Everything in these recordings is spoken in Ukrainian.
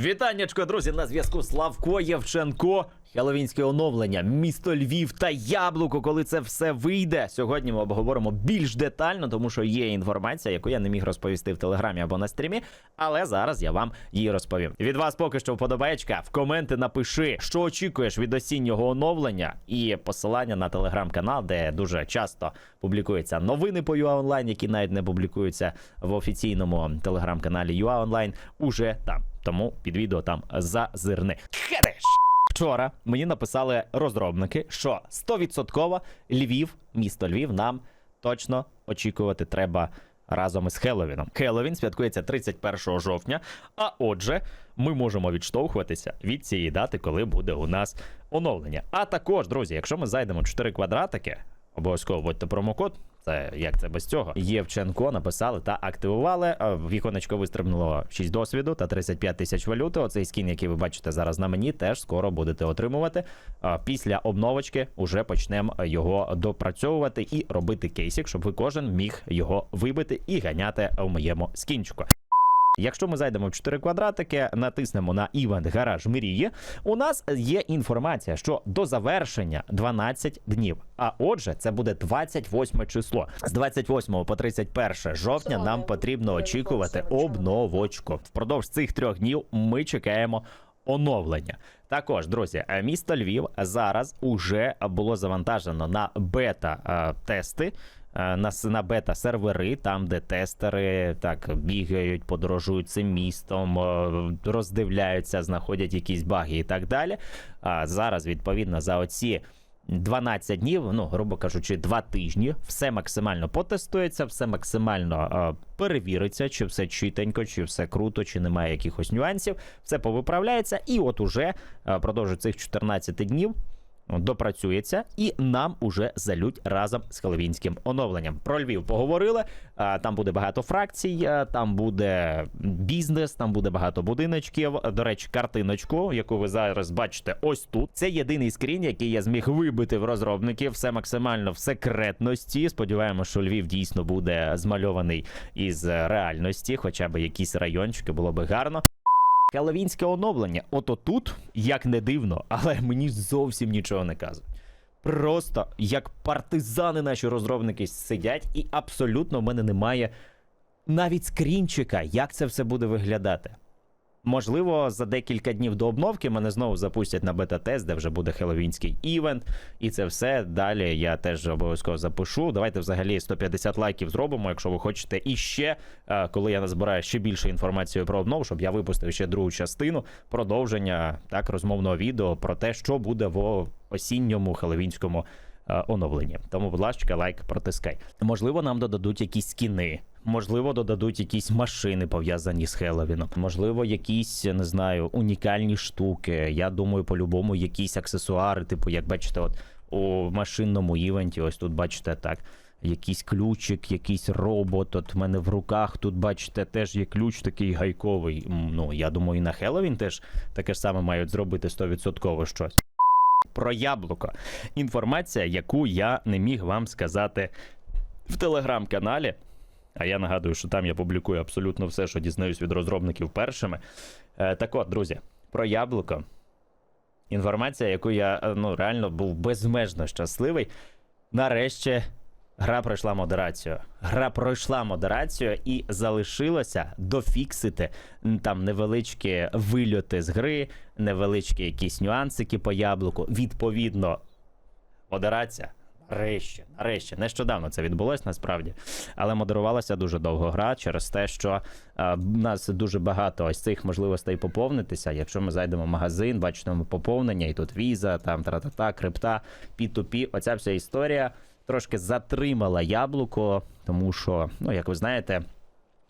Вітаннячко, друзі, на зв'язку Славко Євченко. Хеловінське оновлення, місто Львів та Яблуко. Коли це все вийде. Сьогодні ми обговоримо більш детально, тому що є інформація, яку я не міг розповісти в телеграмі або на стрімі. Але зараз я вам її розповім. Від вас поки що вподобаєчка. В коменти напиши, що очікуєш від осіннього оновлення, і посилання на телеграм-канал, де дуже часто публікуються новини по UA Online, які навіть не публікуються в офіційному телеграм-каналі UA Online, уже там. Тому під відео там зазирни. Хедеш! Вчора мені написали розробники, що 100% Львів, місто Львів, нам точно очікувати треба разом із Хеллоуіном. Хеллоуін святкується 31 жовтня. А отже, ми можемо відштовхуватися від цієї дати, коли буде у нас оновлення. А також, друзі, якщо ми зайдемо в 4 квадратики, обов'язково вводьте промокод. Це як це без цього? Євченко написали та активували. В Віконечко вистрибнуло 6 досвіду та 35 тисяч валюти. Оцей скін, який ви бачите зараз на мені, теж скоро будете отримувати. Після обновочки вже почнемо його допрацьовувати і робити кейсик, щоб ви кожен міг його вибити і ганяти в моєму скінчику. Якщо ми зайдемо в 4 квадратики, натиснемо на івент гараж мрії, у нас є інформація, що до завершення 12 днів. А отже, це буде 28 число. З 28 по 31 жовтня нам потрібно очікувати обновочку. Впродовж цих трьох днів ми чекаємо. Оновлення також, друзі, е, місто Львів зараз уже було завантажено на бета-тести е, на, с- на бета-сервери, там, де тестери так бігають, подорожують цим містом, е, роздивляються, знаходять якісь баги і так далі. А зараз, відповідно, за оці 12 днів, ну, грубо кажучи, 2 тижні, все максимально потестується, все максимально е, перевіриться, чи все чітенько, чи все круто, чи немає якихось нюансів, все повиправляється, і от уже е, продовж цих 14 днів допрацюється, і нам уже залють разом з хеловінським оновленням. Про Львів поговорили. Там буде багато фракцій, там буде бізнес, там буде багато будиночків. До речі, картиночку, яку ви зараз бачите, ось тут. Це єдиний скрін, який я зміг вибити в розробників. Все максимально в секретності. Сподіваємося, що Львів дійсно буде змальований із реальності, хоча б якісь райончики було би гарно. Хеловінське оновлення. Ото тут, як не дивно, але мені зовсім нічого не кажуть. Просто як партизани наші розробники сидять, і абсолютно в мене немає навіть скрінчика, як це все буде виглядати. Можливо, за декілька днів до обновки мене знову запустять на бета-тест, де вже буде хеловінський івент, і це все далі я теж обов'язково запишу. Давайте взагалі 150 лайків зробимо, якщо ви хочете. І ще, е, коли я назбираю ще більше інформації про обнову, щоб я випустив ще другу частину продовження так розмовного відео про те, що буде в осінньому хеловінському е, оновленні. Тому, будь ласка, лайк протискай. Можливо, нам додадуть якісь скіни. Можливо, додадуть якісь машини пов'язані з Хеллоуіном. Можливо, якісь не знаю, унікальні штуки. Я думаю, по-любому якісь аксесуари, типу, як бачите, от у машинному івенті, ось тут бачите так. Якийсь ключик, якийсь робот. От в мене в руках тут, бачите, теж є ключ такий гайковий. Ну, я думаю, і на Хеллоуін теж таке ж саме мають зробити 100% щось. Про яблуко. Інформація, яку я не міг вам сказати в телеграм-каналі. А я нагадую, що там я публікую абсолютно все, що дізнаюсь від розробників першими. Е, так от, друзі, про яблуко. Інформація, яку я е, ну, реально був безмежно щасливий. Нарешті гра пройшла модерацію. Гра пройшла модерацію і залишилося дофіксити там невеличкі вильоти з гри, невеличкі якісь нюансики по яблуку. Відповідно, модерація. Нарешті, нарешті, нещодавно це відбулось насправді, але модерувалася дуже довго гра через те, що е, в нас дуже багато ось цих можливостей поповнитися. Якщо ми зайдемо в магазин, бачимо поповнення, і тут віза, там тра-та-та, крипта, P2P, оця вся історія трошки затримала яблуко, тому що, ну як ви знаєте.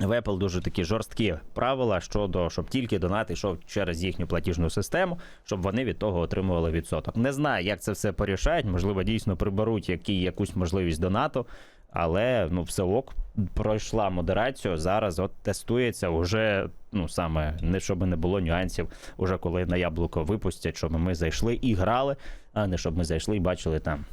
В Apple дуже такі жорсткі правила щодо, щоб тільки донат йшов через їхню платіжну систему, щоб вони від того отримували відсоток. Не знаю, як це все порішають. Можливо, дійсно приберуть які, якусь можливість донату, але ну все ок, пройшла модерацію. Зараз от тестується уже, ну саме не щоб не було нюансів, уже коли на яблуко випустять, щоб ми зайшли і грали, а не щоб ми зайшли і бачили там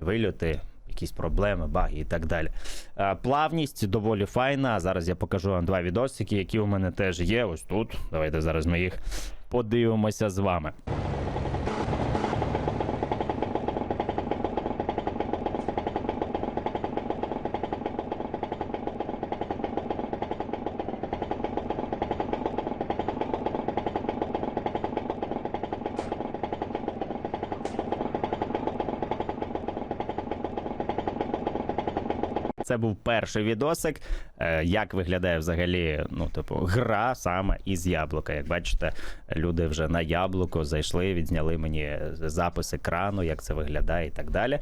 вильоти. Якісь проблеми, баги і так далі. Е, Плавність доволі файна. Зараз я покажу вам два відосики, які у мене теж є. Ось тут. Давайте зараз ми їх подивимося з вами. Це був перший відосик. Е, Як виглядає взагалі, ну, типу, гра саме із яблука. Як бачите, люди вже на яблуко зайшли, відзняли мені запис екрану, як це виглядає і так далі.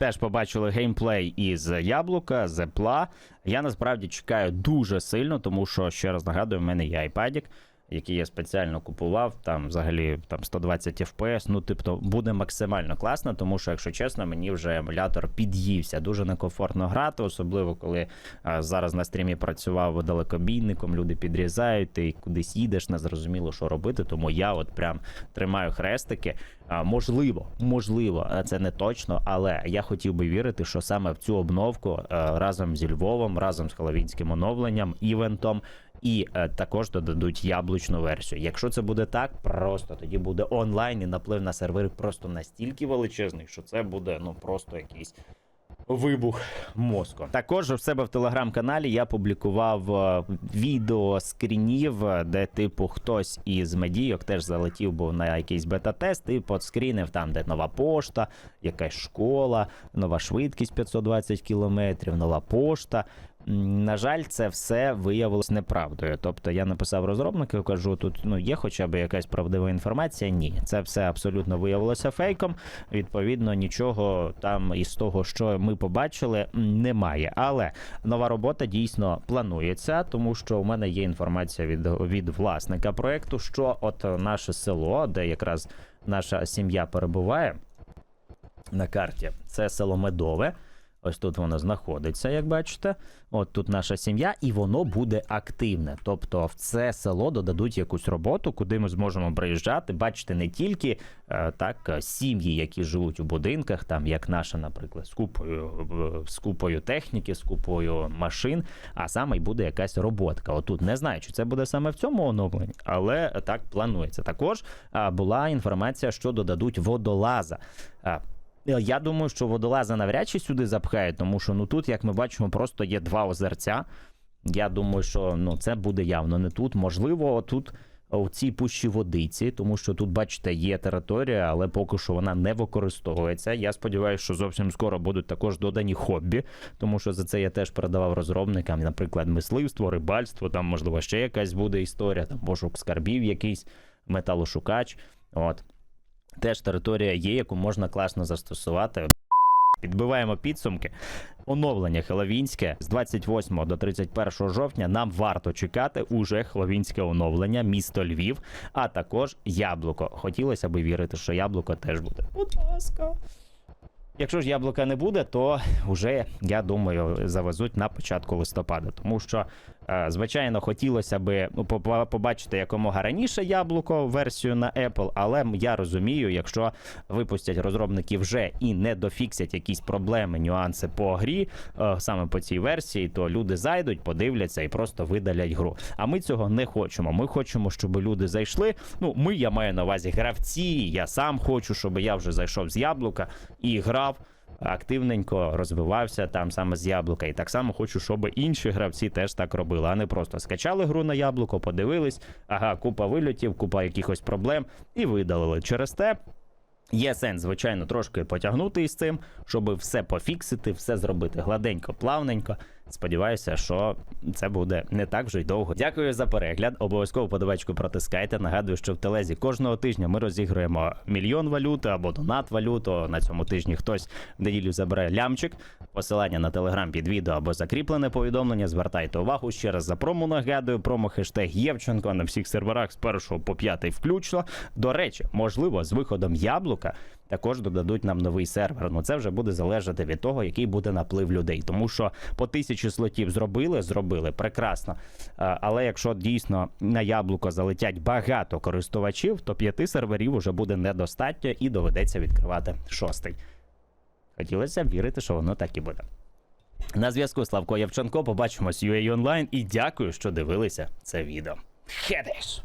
Теж побачили геймплей із яблука, з Apple. Я насправді чекаю дуже сильно, тому що ще раз нагадую, в мене є iPad, який я спеціально купував. Там взагалі там 120 FPS. Ну, тобто, буде максимально класно, тому що, якщо чесно, мені вже емулятор під'ївся. Дуже некомфортно грати, особливо коли а, зараз на стрімі працював далекобійником. Люди підрізають, ти кудись їдеш, не зрозуміло, що робити. Тому я от прям тримаю хрестики. А, можливо, можливо, а це не точно, але я хотів би вірити, що саме в цю обновку е, разом зі Львовом, разом з Хеловінським оновленням, івентом. І е, також додадуть яблучну версію. Якщо це буде так, просто тоді буде онлайн і наплив на сервери просто настільки величезний, що це буде ну просто якийсь вибух мозку. Також в себе в телеграм-каналі я публікував е, відео скрінів, е, де, типу, хтось із медійок теж залетів був на якийсь бета-тест і подскрінив там, де нова пошта, якась школа, нова швидкість 520 кілометрів, нова пошта. На жаль, це все виявилось неправдою. Тобто я написав розробнику, кажу, тут ну є хоча б якась правдива інформація. Ні, це все абсолютно виявилося фейком. Відповідно, нічого там із того, що ми побачили, немає. Але нова робота дійсно планується, тому що у мене є інформація від, від власника проекту, що от наше село, де якраз наша сім'я перебуває на карті, це село Медове. Ось тут воно знаходиться, як бачите. От тут наша сім'я, і воно буде активне. Тобто в це село додадуть якусь роботу, куди ми зможемо приїжджати. Бачите, не тільки е, так сім'ї, які живуть у будинках, там як наша, наприклад, з купою, е, з купою техніки, з купою машин, а саме й буде якась роботка. Отут не знаю, чи це буде саме в цьому оновленні, але так планується. Також була інформація, що додадуть водолаза. Е, я думаю, що водолаза навряд чи сюди запхають, тому що ну тут, як ми бачимо, просто є два озерця. Я думаю, що ну це буде явно не тут. Можливо, тут у цій пущі водиці, тому що тут, бачите, є територія, але поки що вона не використовується. Я сподіваюся, що зовсім скоро будуть також додані хобі, тому що за це я теж передавав розробникам, наприклад, мисливство, рибальство, там можливо ще якась буде історія, там пошук скарбів, якийсь металошукач. От. Теж територія є, яку можна класно застосувати. Підбиваємо підсумки. Оновлення Хеловінське з 28 до 31 жовтня нам варто чекати уже Хеловінське оновлення, місто Львів, а також яблуко. Хотілося б вірити, що яблуко теж буде. Будь ласка. Якщо ж яблука не буде, то вже я думаю завезуть на початку листопада, тому що звичайно хотілося би ну, побачити якомога раніше яблуко версію на Apple, але я розумію, якщо випустять розробники вже і не дофіксять якісь проблеми, нюанси по грі е, саме по цій версії, то люди зайдуть, подивляться і просто видалять гру. А ми цього не хочемо. Ми хочемо, щоб люди зайшли. Ну, ми я маю на увазі гравці. Я сам хочу, щоб я вже зайшов з яблука і грав активненько розвивався там саме з яблука. І так само хочу, щоб інші гравці теж так робили, а не просто скачали гру на яблуко, подивились, ага, купа вильотів, купа якихось проблем і видалили. Через те. Є сенс, звичайно, трошки потягнути із цим, щоб все пофіксити, все зробити гладенько, плавненько. Сподіваюся, що це буде не так вже й довго. Дякую за перегляд. Обов'язково подобачку протискайте. Нагадую, що в телезі кожного тижня ми розігруємо мільйон валюти або донат валюту. На цьому тижні хтось в неділю забере лямчик. Посилання на телеграм під відео або закріплене повідомлення. Звертайте увагу ще раз за промо. Нагадую, промо хештег Євченко на всіх серверах з 1 по 5 включно. До речі, можливо, з виходом яблука. Також додадуть нам новий сервер. Ну це вже буде залежати від того, який буде наплив людей. Тому що по тисячі слотів зробили, зробили прекрасно. Але якщо дійсно на яблуко залетять багато користувачів, то п'яти серверів уже буде недостатньо і доведеться відкривати шостий. Хотілося б вірити, що воно так і буде. На зв'язку Славко Явченко. Побачимось UA Online і дякую, що дивилися це відео. Хедеш!